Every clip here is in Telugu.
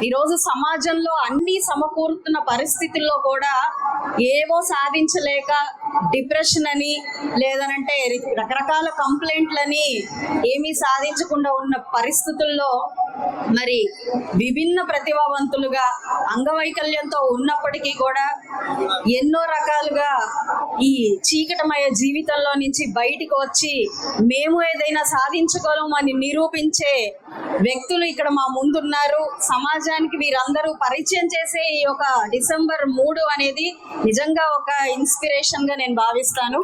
ఈరోజు సమాజంలో అన్ని సమకూరుతున్న పరిస్థితుల్లో కూడా ఏవో సాధించలేక డిప్రెషన్ అని లేదనంటే రకరకాల కంప్లైంట్లని ఏమీ సాధించకుండా ఉన్న పరిస్థితుల్లో మరి విభిన్న ప్రతిభావంతులుగా అంగవైకల్యంతో ఉన్నప్పటికీ కూడా ఎన్నో రకాలుగా ఈ చీకటమయ జీవితంలో నుంచి బయటికి వచ్చి మేము ఏదైనా సాధించగలం అని నిరూపించే వ్యక్తులు ఇక్కడ మా ముందున్నారు. సమాజానికి వీరందరూ పరిచయం చేసే ఈ యొక్క డిసెంబర్ మూడు అనేది నిజంగా ఒక ఇన్స్పిరేషన్గా నేను భావిస్తాను.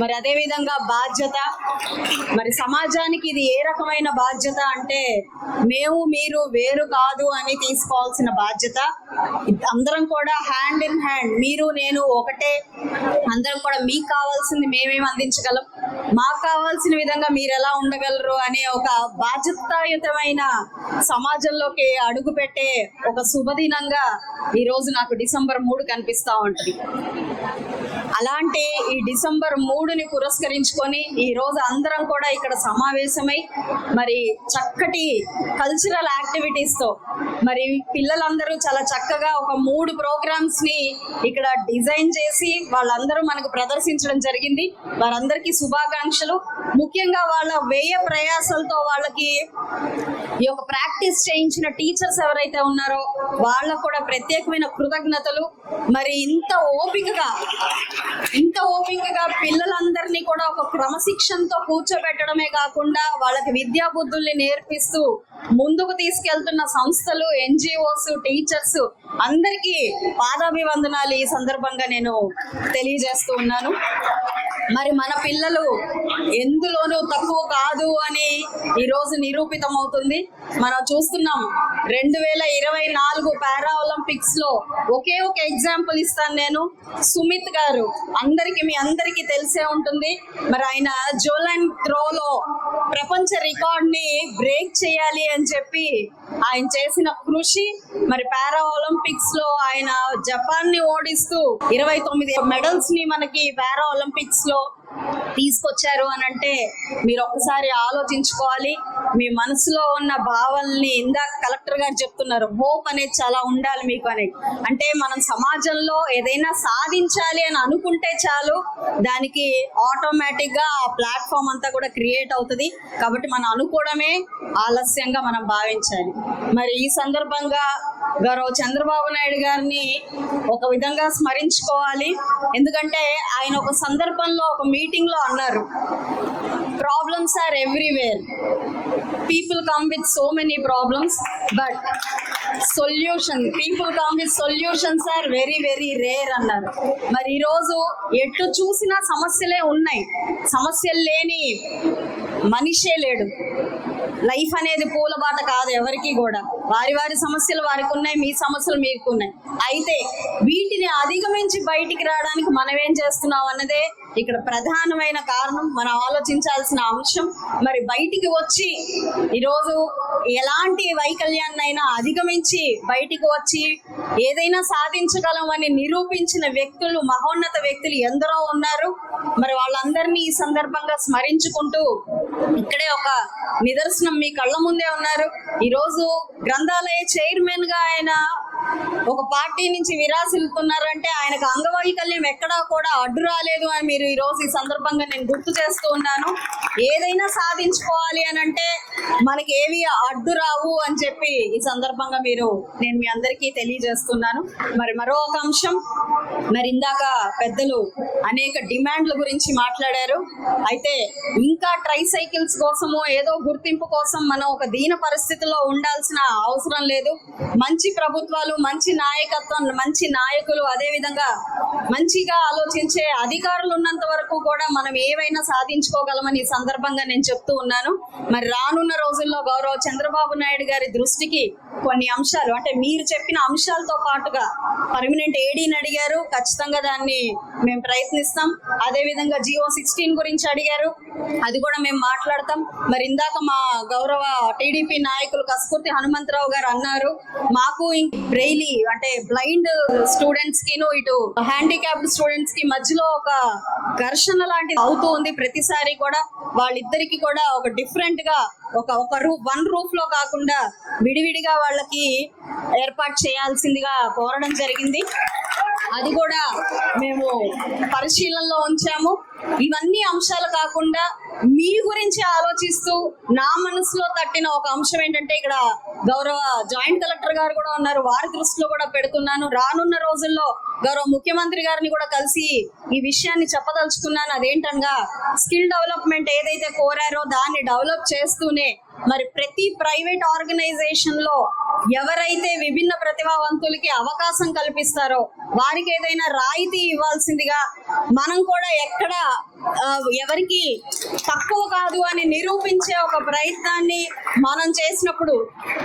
మరి అదే విధంగా బాధ్యత. మరి సమాజానికి ఇది ఏ రకమైన బాధ్యత అంటే మేము మీరు వేరు కాదు అని తీసుకోవాల్సిన బాధ్యత. అందరం కూడా హ్యాండ్ ఇన్ హ్యాండ్ మీరు నేను ఒకటే. అందరం కూడా మీకు కావాల్సింది మేమేం అందించగలం? మాకు కావాల్సిన విధంగా మీరు ఎలా ఉండగలరు అనే ఒక బాధ్యత బాధ్యతాయుతమైన సమాజంలోకి అడుగు పెట్టే ఒక శుభదినంగా ఈ రోజు నాకు డిసెంబర్ మూడు కనిపిస్తా ఉంటుంది. అలాంటి ఈ డిసెంబర్ మూడుని పురస్కరించుకొని ఈ రోజు అందరం కూడా ఇక్కడ సమావేశమై మరి చక్కటి కల్చరల్ యాక్టివిటీస్తో మరి పిల్లలందరూ చాలా చక్కగా ఒక మూడు ప్రోగ్రామ్స్ని ఇక్కడ డిజైన్ చేసి వాళ్ళందరూ మనకు ప్రదర్శించడం జరిగింది. వారందరికీ శుభాకాంక్షలు. ముఖ్యంగా వాళ్ళ వ్యయ ప్రయాసాలతో వాళ్ళకి ఈ యొక్క ప్రాక్టీస్ చేయించిన టీచర్స్ ఎవరైతే ఉన్నారో వాళ్ళకు కూడా ప్రత్యేకమైన కృతజ్ఞతలు. మరి ఇంత ఓపికగా ఇంత ఓపికగా పిల్లలందరినీ కూడా ఒక క్రమశిక్షణతో కూర్చోబెట్టడమే కాకుండా వాళ్ళకి విద్యా బుద్ధుల్ని నేర్పిస్తూ ముందుకు తీసుకెళ్తున్న సంస్థలు ఎన్జిఓస్ టీచర్స్ అందరికీ పాదాభివందనాలు ఈ సందర్భంగా నేను తెలియజేస్తూ ఉన్నాను. మరి మన పిల్లలు ఎందులోనూ తక్కువ కాదు అని ఈరోజు నిరూపితం అవుతుంది మనం చూస్తున్నాం రెండు వేల ఇరవై నాలుగు పారా ఒలింపిక్స్లో ఒకే ఒక ఎగ్జాంపుల్ ఇస్తాను నేను. సుమిత్ గారు అందరికి మీ అందరికీ తెలిసే ఉంటుంది. మరి ఆయన జోలైన్ త్రోలో ప్రపంచ రికార్డ్ని బ్రేక్ చేయాలి అని చెప్పి ఆయన చేసిన కృషి మరి పారా ఒలింపిక్స్లో ఆయన జపాన్ని ఓడిస్తూ ఇరవై తొమ్మిది మెడల్స్ని మనకి పారా ఒలింపిక్స్లో తీసుకొచ్చారు అని అంటే మీరు ఒక్కసారి ఆలోచించుకోవాలి. మీ మనసులో ఉన్న భావాల్ని ఇందాక కలెక్టర్ గారు చెప్తున్నారు హోప్ అనేది చాలా ఉండాలి మీకు అనేది అంటే మనం సమాజంలో ఏదైనా సాధించాలి అని అనుకుంటే చాలు దానికి ఆటోమేటిక్గా ఆ ప్లాట్ఫామ్ అంతా కూడా క్రియేట్ అవుతుంది. కాబట్టి మనం అనుకోవడమే ఆలస్యంగా మనం భావించాలి. మరి ఈ సందర్భంగా గౌరవ చంద్రబాబు నాయుడు గారిని ఒక విధంగా స్మరించుకోవాలి. ఎందుకంటే ఆయన ఒక సందర్భంలో ఒక మీటింగ్లో అన్నారు problems are everywhere people come with so many problems but solution people come with solutions are very very rare అన్నారు. మరి ఈరోజు ఎటు చూసినా సమస్యలే ఉన్నాయి. సమస్యలు లేని మనిషే లేడు. లైఫ్ అనేది పూలబాట కాదు ఎవరికి కూడా. వారి వారి సమస్యలు వారికి ఉన్నాయి మీ సమస్యలు మీకు ఉన్నాయి అయితే వీటిని అధిగమించి బయటికి రావడానికి మనం ఏం చేస్తున్నాం అన్నదే ఇక్కడ ప్రధానమైన కారణం మనం ఆలోచించాల్సిన అంశం మరి బయటికి వచ్చి ఈరోజు ఎలాంటి వైకల్యాన్నైనా అధిగమించి బయటికి వచ్చి ఏదైనా సాధించగలం అని నిరూపించిన వ్యక్తులు మహోన్నత వ్యక్తులు ఎందరో ఉన్నారు. మరి వాళ్ళందరినీ ఈ సందర్భంగా స్మరించుకుంటూ ఇక్కడే ఒక నిదర్శనం మీ కళ్ళ ముందే ఉన్నారు. ఈరోజు గ్రంథాలయ చైర్మన్గా ఆయన ఒక పార్టీ నుంచి విరాసిల్తున్నారంటే ఆయనకు అంగవైకల్యం ఎక్కడా కూడా అడ్డు రాలేదు అని మీరు ఈరోజు ఈ సందర్భంగా నేను గుర్తు చేస్తూ ఉన్నాను. ఏదైనా సాధించుకోవాలి అని అంటే మనకి ఏవి అడ్డు రావు అని చెప్పి ఈ సందర్భంగా మీరు నేను మీ అందరికీ తెలియజేస్తున్నాను. మరి మరో ఒక అంశం మరి ఇందాక పెద్దలు అనేక డిమాండ్ల గురించి మాట్లాడారు. అయితే ఇంకా ట్రై సైకిల్స్ కోసము ఏదో గుర్తింపు కోసం మనం ఒక దీన పరిస్థితిలో ఉండాల్సిన అవసరం లేదు. మంచి ప్రభుత్వాలు మంచి నాయకత్వం మంచి నాయకులు అదే విధంగా మంచిగా ఆలోచించే అధికారులు ఉన్నంత వరకు కూడా మనం ఏవైనా సాధించుకోగలమని ఈ సందర్భంగా నేను చెప్తూ ఉన్నాను. మరి రానున్న రోజుల్లో గౌరవ చంద్రబాబు నాయుడు గారి దృష్టికి కొన్ని అంశాలు అంటే మీరు చెప్పిన అంశాలతో పాటుగా పర్మనెంట్ ఏడీని అడిగారు. ఖచ్చితంగా దాన్ని మేము ప్రయత్నిస్తాం. అదే విధంగా జియో సిక్స్టీన్ గురించి అడిగారు. అది కూడా మేము మాట్లాడతాం. మరి ఇందాక మా గౌరవ టీడీపీ నాయకులు కస్కూర్తి హనుమంతరావు గారు అన్నారు మాకు బ్రెయిలీ అంటే బ్లైండ్ స్టూడెంట్స్ కిను ఇటు హ్యాండిక్యాప్డ్ స్టూడెంట్స్కి మధ్యలో ఒక ఘర్షణ లాంటిది అవుతూ ఉంది ప్రతిసారి కూడా. వాళ్ళిద్దరికి కూడా ఒక డిఫరెంట్గా ఒక ఒక రూ వన్ రూఫ్లో కాకుండా విడివిడిగా వాళ్ళకి ఏర్పాటు చేయాల్సిందిగా కోరడం జరిగింది. అది కూడా మేము పరిశీలనలో ఉంచాము. ఇవన్నీ అంశాలు కాకుండా మీ గురించి ఆలోచిస్తూ నా మనసులో తట్టిన ఒక అంశం ఏంటంటే ఇక్కడ గౌరవ జాయింట్ కలెక్టర్ గారు కూడా ఉన్నారు. వారి దృష్టిలో కూడా పెడుతున్నాను. రానున్న రోజుల్లో గౌరవ ముఖ్యమంత్రి గారిని కూడా కలిసి ఈ విషయాన్ని చెప్పదలుచుకున్నాను. అదేంటనగా స్కిల్ డెవలప్మెంట్ ఏదైతే కోరారో దాన్ని డెవలప్ చేస్తూనే మరి ప్రతి ప్రైవేట్ ఆర్గనైజేషన్లో ఎవరైతే విభిన్న ప్రతిభావంతులకి అవకాశం కల్పిస్తారో వారికి ఏదైనా రాయితీ ఇవ్వాల్సిందిగా మనం కూడా ఎక్కడ ఎవరికి తక్కువ కాదు అని నిరూపించే ఒక ప్రయత్నాన్ని మనం చేసినప్పుడు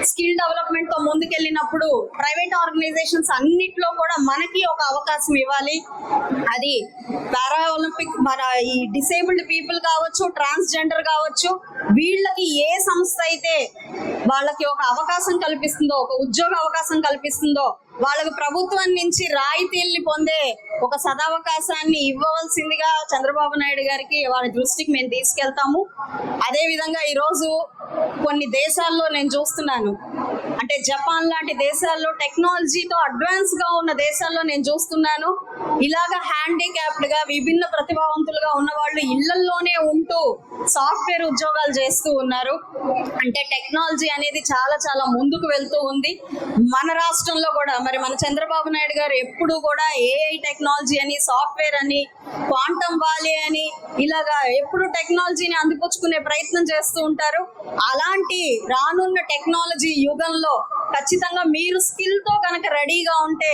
స్కిల్ డెవలప్మెంట్తో ముందుకెళ్ళినప్పుడు ప్రైవేట్ ఆర్గనైజేషన్స్ అన్నిట్లో కూడా మనకి ఒక అవకాశం ఇవ్వాలి. అది పారా ఒలింపిక్ మన ఈ డిసేబుల్డ్ పీపుల్ కావచ్చు ట్రాన్స్జెండర్ కావచ్చు వీళ్ళకి ఏ సంస్థ అయితే వాళ్ళకి ఒక అవకాశం కల్పిస్తుందో ఒక ఉద్యోగ అవకాశం కల్పిస్తుందో వాళ్ళకు ప్రభుత్వం నుంచి రాయితీల్ని పొందే ఒక సదావకాశాన్ని ఇవ్వవలసిందిగా చంద్రబాబు నాయుడు గారికి వారి దృష్టికి మేము తీసుకెళ్తాము. అదే విధంగా ఈరోజు కొన్ని దేశాల్లో నేను చూస్తున్నాను. అంటే జపాన్ లాంటి దేశాల్లో టెక్నాలజీతో అడ్వాన్స్గా ఉన్న దేశాల్లో నేను చూస్తున్నాను. ఇలాగ హ్యాండిక్యాప్డ్గా విభిన్న ప్రతిభావంతులుగా ఉన్న వాళ్ళు ఇళ్ళలోనే ఉంటూ సాఫ్ట్వేర్ ఉద్యోగాలు చేస్తూ ఉన్నారు. అంటే టెక్నాలజీ అనేది చాలా చాలా ముందుకు వెళ్తూ ఉంది. మన రాష్ట్రంలో కూడా మరి మన చంద్రబాబు నాయుడు గారు ఎప్పుడు కూడా ఏఐ టెక్నాలజీ అని సాఫ్ట్వేర్ అని క్వాంటమ్ వాలీ అని ఇలాగా ఎప్పుడు టెక్నాలజీని అందిపుచ్చుకునే ప్రయత్నం చేస్తూ ఉంటారు. అలాంటి రానున్న టెక్నాలజీ యుగంలో ఖచ్చితంగా మీరు స్కిల్తో కనుక రెడీగా ఉంటే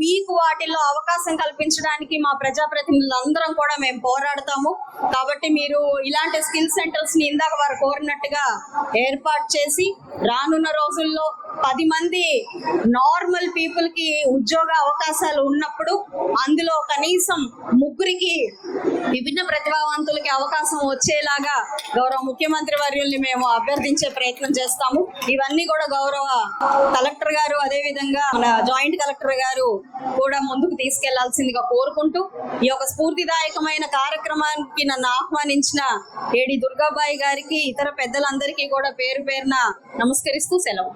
మీకు వాటిల్లో అవకాశం కల్పించడానికి మా ప్రజాప్రతినిధులందరం కూడా మేము పోరాడతాము. కాబట్టి మీరు ఇలాంటి స్కిల్ సెంటర్స్ని ఇందాక వారు కోరినట్టుగా ఏర్పాటు చేసి రానున్న రోజుల్లో పది మంది నార్మల్ పీపుల్కి ఉద్యోగ అవకాశాలు ఉన్నప్పుడు అందులో కనీసం ముగ్గురికి విభిన్న ప్రతిభావంతులకి అవకాశం వచ్చేలాగా గౌరవ ముఖ్యమంత్రి వర్యుల్ని మేము అభ్యర్థించే ప్రయత్నం చేస్తాము. ఇవన్నీ కూడా గౌరవ కలెక్టర్ గారు అదే విధంగా మన జాయింట్ కలెక్టర్ గారు కూడా ముందుకు తీసుకెళ్ళాల్సిందిగా కోరుకుంటూ ఈ యొక్క స్ఫూర్తిదాయకమైన కార్యక్రమానికి నన్ను ఆహ్వానించిన ఏడి దుర్గాబాయి గారికి ఇతర పెద్దలందరికీ కూడా పేరు పేరున నమస్కరిస్తూ సెలవు.